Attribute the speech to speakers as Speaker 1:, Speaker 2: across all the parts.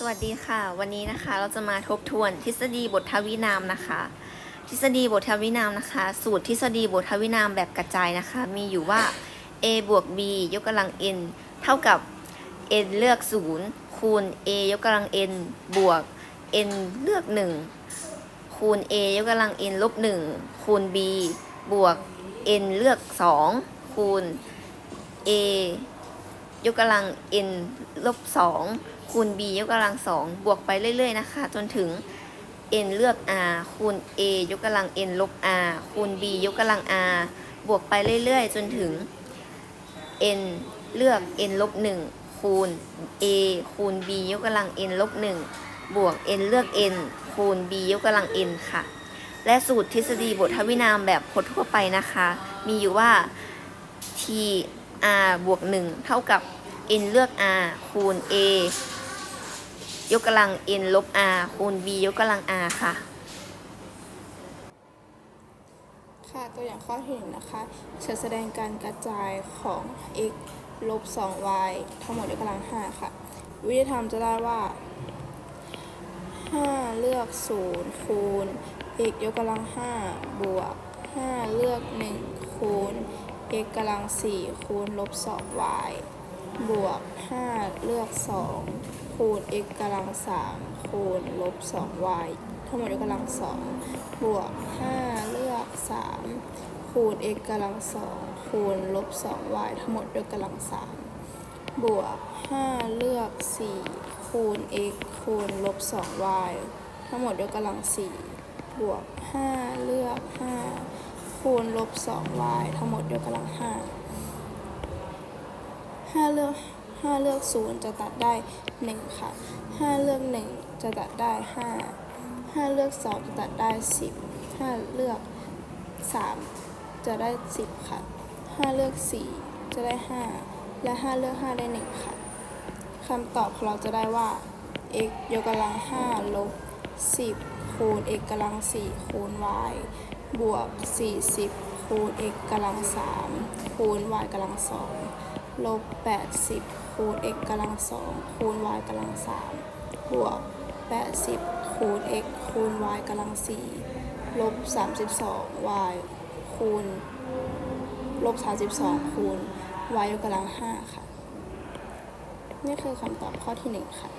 Speaker 1: สวัสดีค่ะ วันนี้นะคะเราจะมาทบทวนทฤษฎีบททวินามนะคะ ทฤษฎีบททวินามนะคะ สูตรทฤษฎีบททวินามแบบกระจายนะคะ มีอยู่ว่า a บวก b ยกกำลัง n เท่ากับ n เลือก 0 คูณ a ยกกำลัง n บวก n เลือก 1 คูณ a ยกกำลัง n ลบ 1 คูณ b บวก n เลือก 2 คูณ a ยกกำลัง n ลบ2คูณ b ยกกำลัง2บวกไปเรื่อยๆนะคะ จนถึง n เลือก r คูณ a ยกกำลัง n ลบ r คูณ b ยกกำลัง r บวกไปเรื่อยๆ จนถึง n เลือก n ลบ1คูณ a คูณ b ยกกำลัง n ลบ1บวก n เลือก n คูณ b ยกกำลัง n ค่ะ และสูตรทฤษฎีบททวินามแบบพจน์ทั่วไปนะคะ มีอยู่ว่า t r บวก 1 เท่ากับ n เลือก r คูณ a ยกกำลัง n ลบ r คูณ b ยกกำลัง r ค่ะ
Speaker 2: ค่ะ ตัวอย่างข้อที่หนึ่งนะคะจะแสดงการกระจายของ x ลบ 2y ทั้งหมดยกกำลัง 5 ค่ะ วิธีทำจะได้ว่า 5 เลือก 0 คูณ x ยกกำลัง 5 บวก 5 เลือก 1 คูณ x กำลัง4คูณลบ 2y บวก5เลือก2คูณ x กำลัง3คูณลบ 2y ทั้งหมดยกำลัง2บวก5เลือก3คูณ x กำลัง2คูณลบ 2y ทั้งหมดยกำลัง3บวก5เลือก4คูณ x คูณลบ 2y ทั้งหมดยกกำลัง4บวก5เลือก5 คูณลบ 2y ทั้งหมดยกกำลัง 5 5 เลือก 5 เลือก 0 จะตัดได้ 1 ค่ะ 5 เลือก 1 จะตัดได้ 5 5 เลือก 2 จะตัดได้ 10 5 เลือก 3 จะได้ 10 ค่ะ 5 เลือก 4 จะได้ 5 และ 5 เลือก 5 ได้ 1 ค่ะคำตอบของเราจะได้ว่า x ยกกำลัง 5 ลบ 10 คูณ x กำลัง 4 คูณ y บวก 40 คูณ x กำลัง3คูณ y กำลัง2ลบ 80 คูณ x กำลัง2คูณ y กำลัง3บวก 80 คูณ x คูณ y กำลัง4ลบ 32 y คูณ ลบ 32 คูณ y ยกกำลัง5ค่ะ นี่คือคำตอบข้อที่1ค่ะ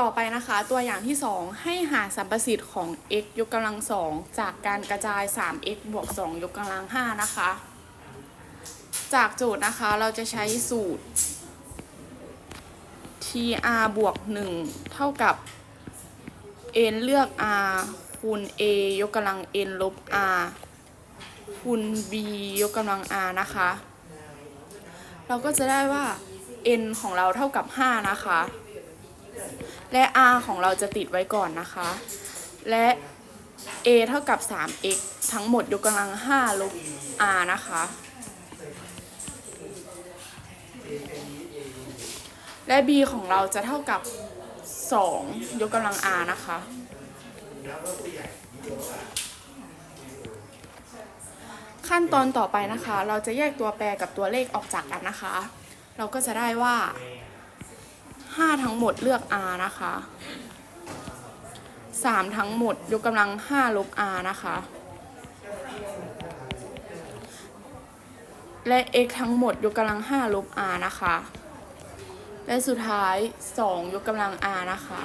Speaker 3: ต่อไปนะคะตัวอย่างที่ 2 ให้หาสัมประสิทธิ์ของ x ยกกำลัง 2 จากการกระจาย 3x บวก 2 ยกกำลัง 5 นะคะ จากโจทย์นะคะเราจะใช้สูตร tr บวก 1 เท่ากับ n เลือก r คูณ a ยกกำลัง n ลบ r คูณ b ยกกำลัง r นะคะ เราก็จะได้ว่า n ของเราเท่ากับ 5 นะคะ และ r ของเราจะติดไว้ก่อนนะคะ และ a เท่ากับ 3x ทั้งหมดยกกำลัง 5 ลบ r นะคะ และ b ของเราจะเท่ากับ 2 ยกกำลัง r นะคะ ขั้นตอนต่อไปนะคะ เราจะแยกตัวแปรกับตัวเลขออกจากกันนะคะ เราก็จะได้ว่า 5 ทั้งหมดเลือก r นะคะ 3 ทั้งหมดยกกำลัง 5 ลบ r นะคะ และ x ทั้งหมดยกกำลัง 5 ลบ r นะคะ และสุดท้าย 2 ยกกำลัง r นะคะ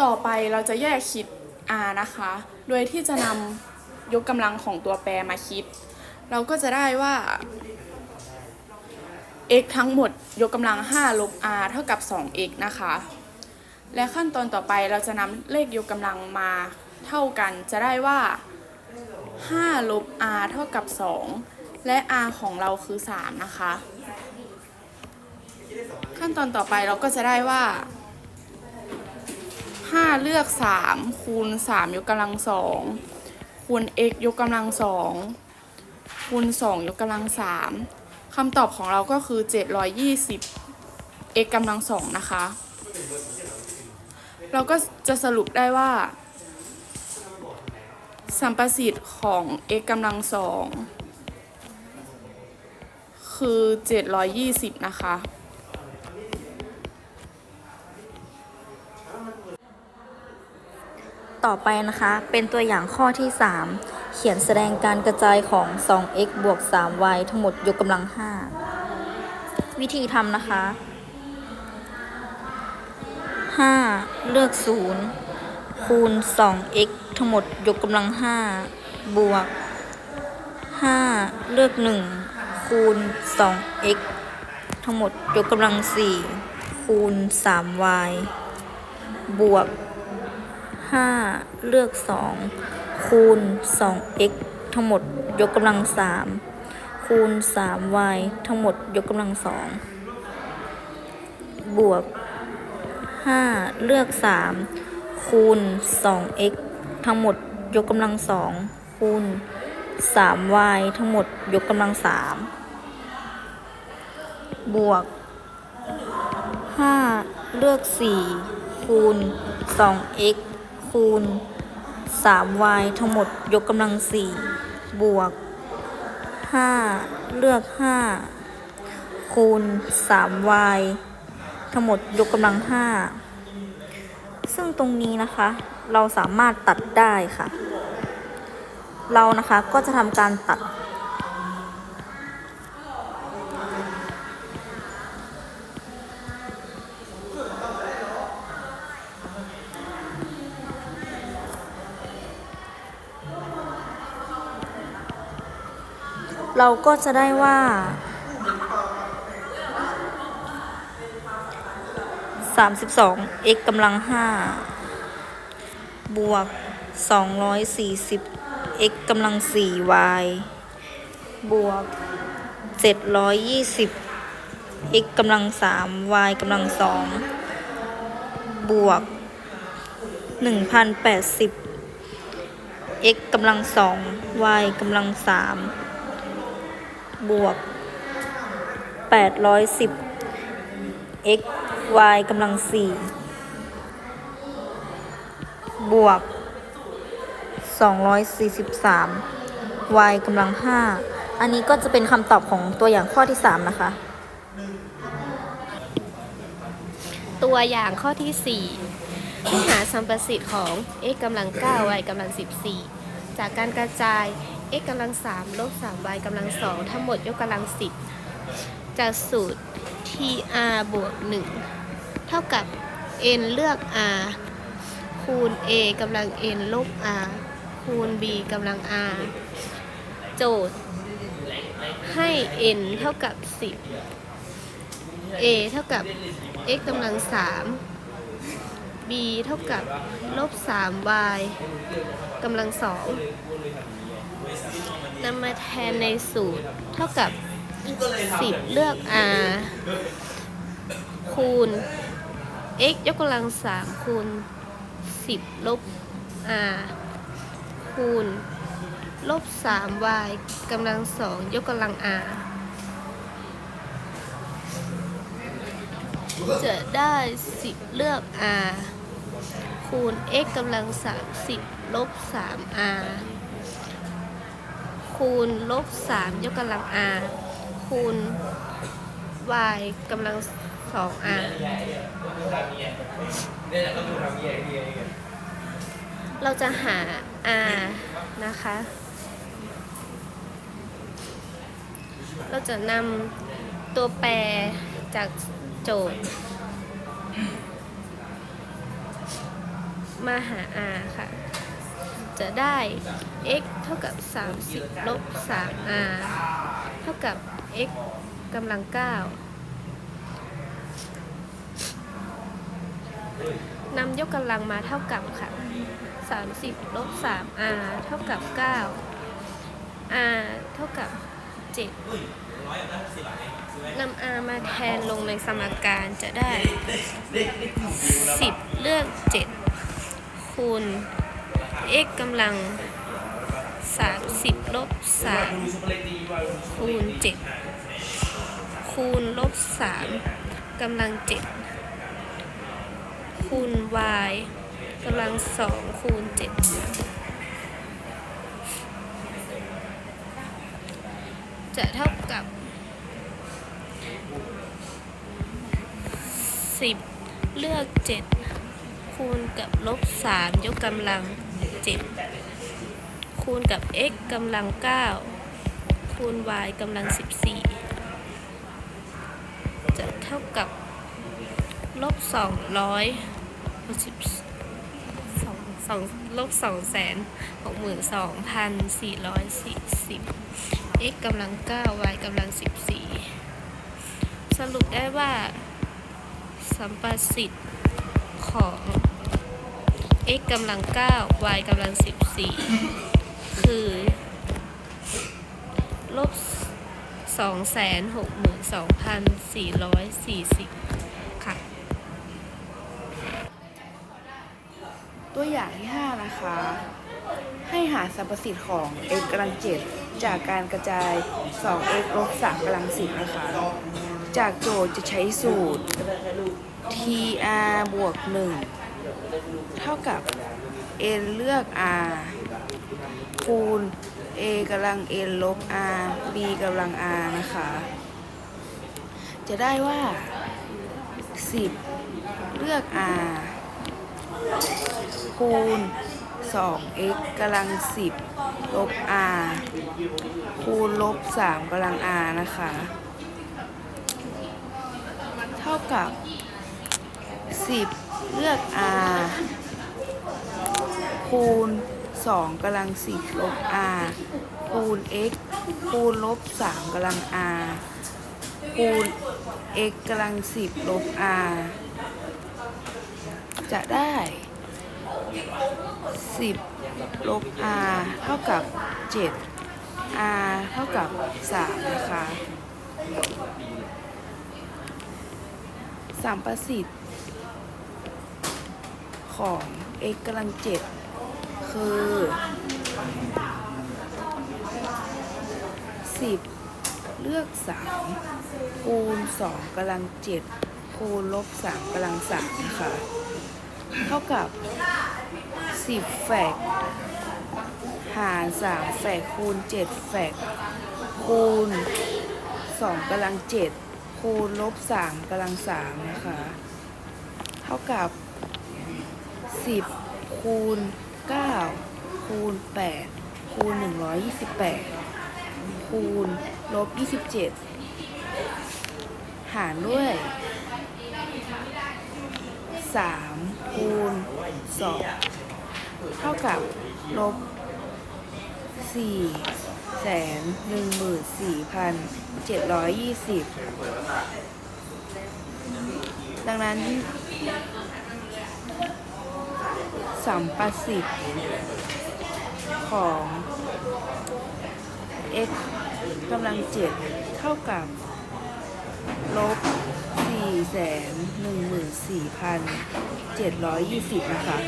Speaker 3: ต่อไปเราจะแยกคิด r นะคะ โดยที่จะนำยกกำลังของตัวแปรมาคิด เราก็จะได้ว่า x ทั้งหมดยกกำลัง 5 ลบ r เท่ากับ 2x นะคะ และขั้นตอนต่อไปเราจะนำเลขยกกำลังมาเท่ากัน จะได้ว่า 5 ลบ r เท่ากับ 2 และ r ของเราคือ 3 นะคะ ขั้นตอนต่อไปเราก็จะได้ว่า 5 เลือก 3 คูณ 3 ยกกำลัง 2 คูณ x ยกกำลัง 2 คูณ 2 ยกกำลัง 3 คำตอบของเราก็คือ 720 x กำลังสองนะคะ เราก็จะสรุปได้ว่า สัมประสิทธิ์ของ x กำลังสองคือ 720 นะคะ
Speaker 4: ต่อไปนะคะ เป็นตัวอย่างข้อที่ 3 เขียนแสดงการกระจายของ 2x บวก 3y ทั้งหมดยกกำลัง 5 วิธีทำนะคะ 5 เลือก 0 คูณ 2x ทั้งหมดยกกำลัง 5 บวก 5 เลือก 1 คูณ 2x ทั้งหมดยกกำลัง 4 คูณ 3y บวก 5 เลือก 2 คูณ 2x ทั้งหมดยกกำลัง 3 คูณ 3y ทั้งหมดยกกำลัง 2 บวก 5 เลือก 3 คูณ 2x ทั้งหมดยกกำลัง 2 คูณ 3y ทั้งหมดยกกำลัง 3 บวก 5 เลือก 4 คูณ 2x คูณ 3y ทั้งหมดยกกำลัง 4 บวก 5 เลือก 5 คูณ 3y ทั้งหมดยกกำลัง 5 ซึ่งตรงนี้นะคะ เราสามารถตัดได้ค่ะ เรานะคะก็จะทำการตัด เราก็จะได้ว่าสามสิบสอง x กำลังห้าบวกสองร้อยสี่สิบ x กำลังสี่ y บวกเจ็ดร้อยยี่สิบ x กำลังสาม y กำลังสองบวกหนึ่งพันแปดสิบ x กำลังสอง y กำลังสาม บวกแปดร้อยสิบ x y กำลังสี่บวกสองร้อยสี่สิบสาม y กำลังห้าอันนี้ก็จะเป็นคำตอบของตัวอย่างข้อที่สามนะคะ
Speaker 5: ตัวอย่างข้อที่4ให้หาสัมประสิทธิ์ของ x กำลัง9 y กำลัง14 จากการกระจาย x กำลัง3ลบ 3y กำลัง2ทั้งหมดยกกำลัง10จากสูตร tr บวก1เท่ากับ n เลือก r คูณ a กำลัง n ลบ r คูณ b กำลัง r โจทย์ ให้ n เท่ากับ 10 a เท่ากับ x กำลัง 3 b เท่ากับลบ 3y กำลัง 2 นำมาแทนในสูตรเท่ากับ 10 เลือก r คูณ x ยกกำลัง 3 คูณ 10 ลบ r คูณ ลบ 3y กำลัง 2 ยกกำลัง r จะได้ 10 เลือก r คูณ x กำลัง 30 ลบ 3r คูณลบ3ยกกำลัง r คูณ y กำลัง 2r เราจะหา r นะคะ เราจะนำตัวแปรจากโจทย์ มาหา r ค่ะ จะได้ x เท่ากับ 30 ลบ 3r เท่ากับ x กำลัง 9 นำยกกำลังมาเท่ากับค่ะ 30 ลบ 3r เท่ากับ 9 r เท่ากับ 7 นำ r มาแทนลงในสมการจะได้ 10 เลือก 7 คูณ x กำลัง 30 ลบ 3 คูณ 7 คูณ ลบ 3 กำลัง 7 คูณ y กำลัง 2 คูณ 7 จะเท่ากับ 10 เลือก 7 คูณกับลบสามยกกำลังเจ็ดคูณกับ x กำลังเก้าคูณ y กำลังสิบสี่จะเท่ากับลบสองร้อยหกสิบสองสองลบสองแสนหกหมื่นสองพันสี่ร้อยสี่สิบ x กำลังเก้า y กำลังสิบสี่สรุปได้ว่าสัมประสิทธิ์ของ x กำลัง 9 y กำลัง 14 คือลบ262,440 ค่ะ
Speaker 6: ตัวอย่างที่ 5 นะคะ ให้หาสรรพสิทธิ์ของ x กำลัง 7 จากการกระจาย 2x ลบ3กำลัง 10 นะคะ จากโจทย์จะใช้สูตร tr บวก 1 เท่ากับ n เลือก r คูณ a กำลัง n ลบ r b กำลัง r นะคะ จะได้ว่า 10 เลือก r คูณ 2x กำลัง 10 ลบ r คูณลบ 3กำลัง r นะคะ เท่ากับ 10 เลือก r คูณ 2กำลัง 10 ลบ r คูณ x คูณลบ 3กำลัง r คูณ x กำลัง 10 ลบ r จะได้ 10 ลบ r เท่ากับ 7 r เท่ากับ 3 นะคะสัมประสิทธิ์ ของ x กำลัง7คือ 10 เลือก 3 คูณ 2กำลัง7คูณลบ 3กำลัง3นะคะ เท่ากับ 10แฝกหาร3แฝกคูณ 7 แฝกคูณ 2กำลัง7คูณลบ3กำลัง3นะคะ เท่ากับ 10คูณ9คูณ8คูณ128คูณลบ27หารด้วย3คูณ2เท่ากับลบ4แสนหนึ่งหมื่นสี่พันเจ็ดร้อยยี่สิบดังนั้น สัมประสิทธิ์ของ x กำลังเจ็ดเท่ากับ ลบ4 1 4 7 2 0 นะคะ